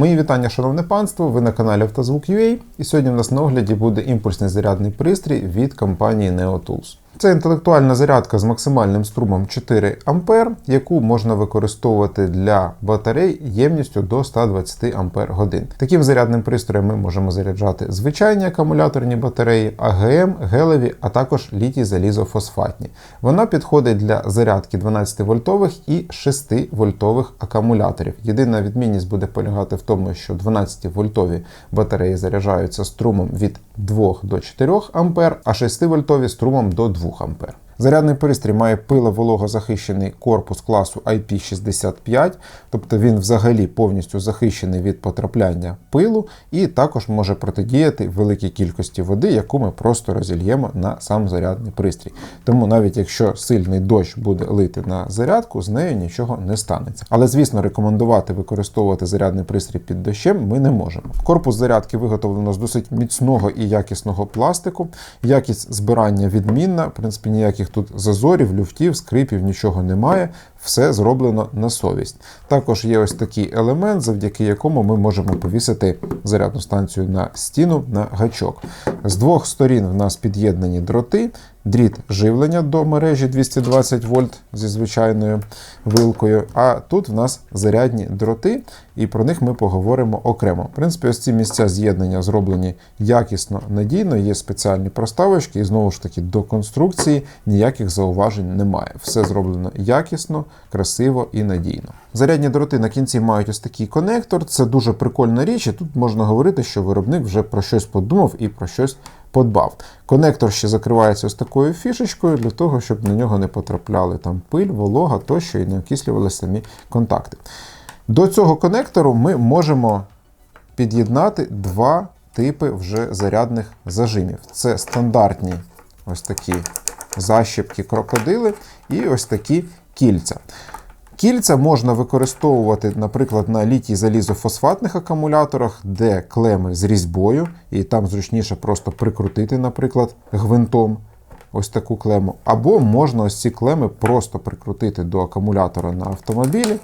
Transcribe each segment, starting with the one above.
Мої вітання, шановне панство. Ви на каналі Автозвук.ua і сьогодні в нас на огляді буде імпульсний зарядний пристрій від компанії NeoTools. Це інтелектуальна зарядка з максимальним струмом 4 А, яку можна використовувати для батарей ємністю до 120 Ах. Таким зарядним пристроєм ми можемо заряджати звичайні акумуляторні батареї, АГМ, гелеві, а також літій залізофосфатні. Вона підходить для зарядки 12 вольтових і 6 вольтових акумуляторів. Єдина відмінність буде полягати в тому, що 12 вольтові батареї заряджаються струмом від 2 до 4 А, а 6 вольтові струмом до 2 А. Зарядний пристрій має пиловологозахищений корпус класу IP65, тобто він взагалі повністю захищений від потрапляння пилу і також може протидіяти великій кількості води, яку ми просто розільємо на сам зарядний пристрій. Тому навіть якщо сильний дощ буде лити на зарядку, з нею нічого не станеться. Але, звісно, рекомендувати використовувати зарядний пристрій під дощем ми не можемо. Корпус зарядки виготовлено з досить міцного і якісного пластику. Якість збирання відмінна, в принципі, ніяких тут зазорів, люфтів, скрипів, нічого немає. Все зроблено на совість. Також є ось такий елемент, завдяки якому ми можемо повісити зарядну станцію на стіну на гачок. З двох сторін в нас під'єднані дроти, дріт живлення до мережі 220 вольт зі звичайною вилкою. А тут в нас зарядні дроти, і про них ми поговоримо окремо. В принципі, ось ці місця з'єднання зроблені якісно, надійно, є спеціальні проставочки, і знову ж таки до конструкції ніяких зауважень немає. Все зроблено якісно, красиво і надійно. Зарядні дроти на кінці мають ось такий конектор. Це дуже прикольна річ, і тут можна говорити, що виробник вже про щось подумав і про щось подбав. Конектор ще закривається ось такою фішечкою для того, щоб на нього не потрапляли там пиль, волога тощо і не окислювали самі контакти. До цього конектору ми можемо під'єднати два типи вже зарядних зажимів. Це стандартні ось такі защіпки крокодили і ось такі кільця. Кільця можна використовувати, наприклад, на літій залізофосфатних акумуляторах, де клеми з різьбою, і там зручніше просто прикрутити, наприклад, гвинтом ось таку клему. Або можна ось ці клеми просто прикрутити до акумулятора на автомобілі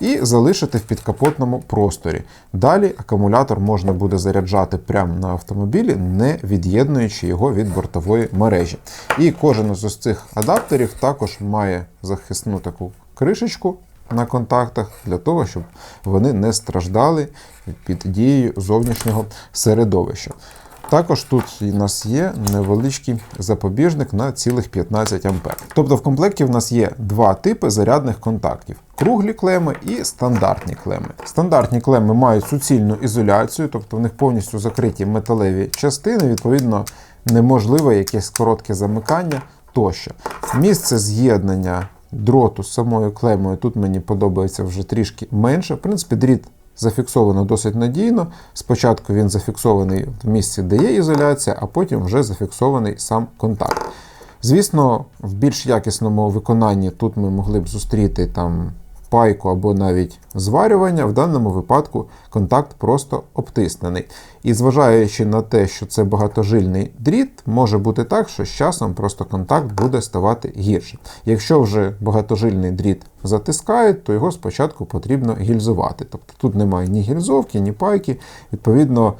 і залишити в підкапотному просторі. Далі акумулятор можна буде заряджати прямо на автомобілі, не від'єднуючи його від бортової мережі. І кожен з цих адаптерів також має захисну таку кришечку на контактах для того, щоб вони не страждали під дією зовнішнього середовища. Також тут у нас є невеличкий запобіжник на цілих 15 А. Тобто в комплекті в нас є два типи зарядних контактів: круглі клеми і стандартні клеми. Стандартні клеми мають суцільну ізоляцію, тобто в них повністю закриті металеві частини, відповідно, неможливе якесь коротке замикання тощо. Місце з'єднання дроту з самою клемою тут мені подобається вже трішки менше. В принципі, дріт зафіксовано досить надійно. Спочатку він зафіксований в місці, де є ізоляція, а потім вже зафіксований сам контакт. Звісно, в більш якісному виконанні тут ми могли б зустріти там пайку або навіть зварювання, в даному випадку контакт просто обтиснений. І зважаючи на те, що це багатожильний дріт, може бути так, що з часом просто контакт буде ставати гірше. Якщо вже багатожильний дріт затискають, то його спочатку потрібно гільзувати. Тобто тут немає ні гільзовки, ні пайки. Відповідно,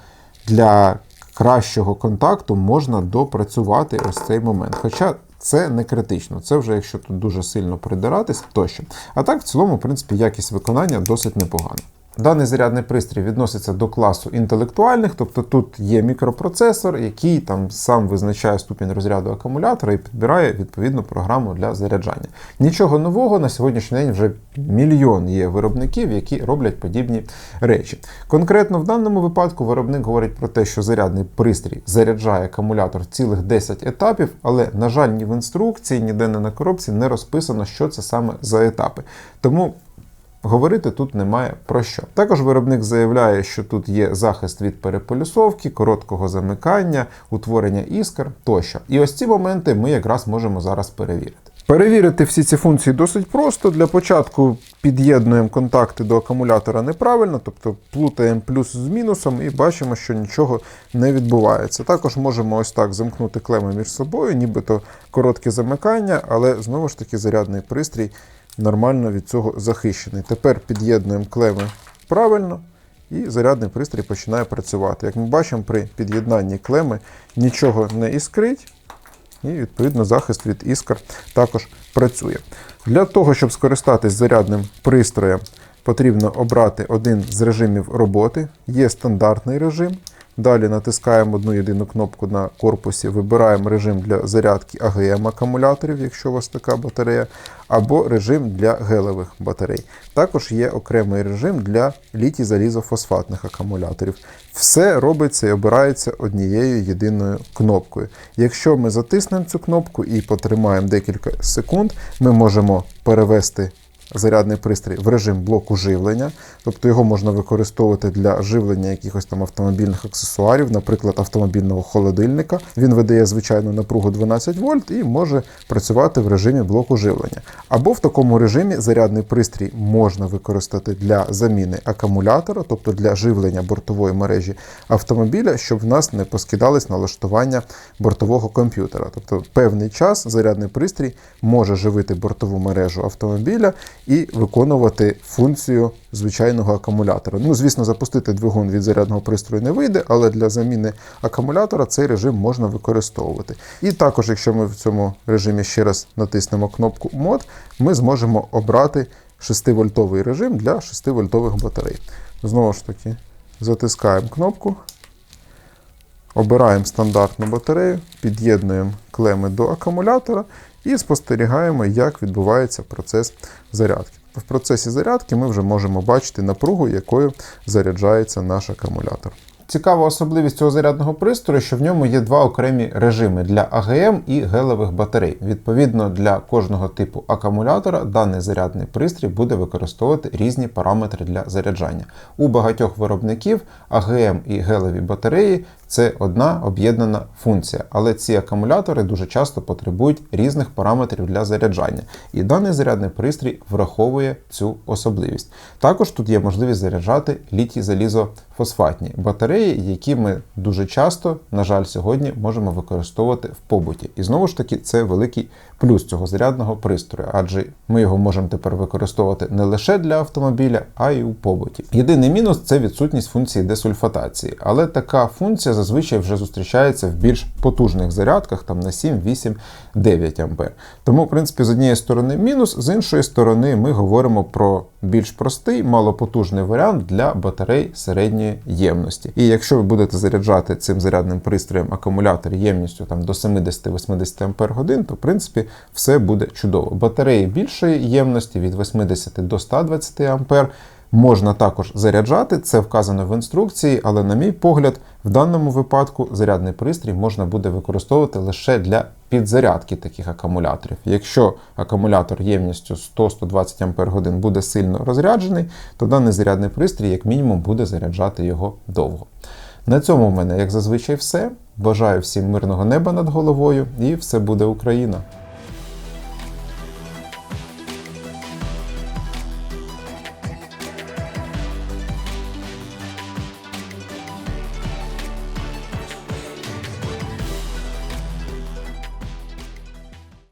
для кращого контакту можна допрацювати ось цей момент. Хоча це не критично, це вже якщо тут дуже сильно придиратись тощо. А так, в цілому, в принципі, якість виконання досить непогана. Даний зарядний пристрій відноситься до класу інтелектуальних, тобто тут є мікропроцесор, який там сам визначає ступінь розряду акумулятора і підбирає відповідну програму для заряджання. Нічого нового на сьогоднішній день вже мільйон є виробників, які роблять подібні речі. Конкретно в даному випадку виробник говорить про те, що зарядний пристрій заряджає акумулятор цілих 10 етапів, але, на жаль, ні в інструкції, ніде не на коробці не розписано, що це саме за етапи. Тому Говорити тут немає про що. Також виробник заявляє, що тут є захист від переполюсовки, короткого замикання, утворення іскр тощо. І ось ці моменти ми якраз можемо зараз перевірити. Перевірити всі ці функції досить просто. Для початку під'єднуємо контакти до акумулятора неправильно, тобто плутаємо плюс з мінусом і бачимо, що нічого не відбувається. Також можемо ось так замкнути клеми між собою, нібито коротке замикання, але знову ж таки зарядний пристрій нормально від цього захищений. Тепер під'єднуємо клеми правильно і зарядний пристрій починає працювати. Як ми бачимо, при під'єднанні клеми нічого не іскрить, і відповідно захист від іскр також працює. Для того, щоб скористатись зарядним пристроєм, потрібно обрати один з режимів роботи. Є стандартний режим. Далі натискаємо одну єдину кнопку на корпусі, вибираємо режим для зарядки АГМ акумуляторів, якщо у вас така батарея, або режим для гелевих батарей. Також є окремий режим для літій залізофосфатних акумуляторів. Все робиться і обирається однією єдиною кнопкою. Якщо ми затиснемо цю кнопку і потримаємо декілька секунд, ми можемо перевести зарядний пристрій в режим блоку живлення, тобто його можна використовувати для живлення якихось там автомобільних аксесуарів, наприклад, автомобільного холодильника. Він видає звичайну напругу 12 вольт і може працювати в режимі блоку живлення. Або в такому режимі зарядний пристрій можна використати для заміни акумулятора, тобто для живлення бортової мережі автомобіля, щоб в нас не поскидались налаштування бортового комп'ютера. Тобто певний час зарядний пристрій може живити бортову мережу автомобіля і виконувати функцію звичайного акумулятора. Ну, звісно, запустити двигун від зарядного пристрою не вийде, але для заміни акумулятора цей режим можна використовувати. І також, якщо ми в цьому режимі ще раз натиснемо кнопку мод, ми зможемо обрати 6-вольтовий режим для 6-вольтових батарей. Знову ж таки, затискаємо кнопку. Обираємо стандартну батарею, під'єднуємо клеми до акумулятора і спостерігаємо, як відбувається процес зарядки. В процесі зарядки ми вже можемо бачити напругу, якою заряджається наш акумулятор. Цікава особливість цього зарядного пристрою, що в ньому є два окремі режими для АГМ і гелевих батарей. Відповідно, для кожного типу акумулятора даний зарядний пристрій буде використовувати різні параметри для заряджання. У багатьох виробників АГМ і гелеві батареї це одна об'єднана функція, але ці акумулятори дуже часто потребують різних параметрів для заряджання. І даний зарядний пристрій враховує цю особливість. Також тут є можливість заряджати літій залізофосфатні батареї, які ми дуже часто, на жаль, сьогодні можемо використовувати в побуті. І знову ж таки, це великий плюс цього зарядного пристрою, адже ми його можемо тепер використовувати не лише для автомобіля, а й у побуті. Єдиний мінус це відсутність функції десульфатації, але така функція зазвичай вже зустрічається в більш потужних зарядках, там на 7, 8, 9 А. Тому, в принципі, з однієї сторони мінус, з іншої сторони, ми говоримо про більш простий, малопотужний варіант для батарей середньої ємності. І якщо ви будете заряджати цим зарядним пристроєм акумулятор ємністю там, до 70-80 Ампер годин, то в принципі все буде чудово. Батареї більшої ємності від 80 до 120 Ампер можна також заряджати, це вказано в інструкції, але, на мій погляд, в даному випадку зарядний пристрій можна буде використовувати лише для підзарядки таких акумуляторів. Якщо акумулятор ємністю 100-120 Ампер годин буде сильно розряджений, то даний зарядний пристрій, як мінімум, буде заряджати його довго. На цьому в мене, як зазвичай, все. Бажаю всім мирного неба над головою і все буде Україна!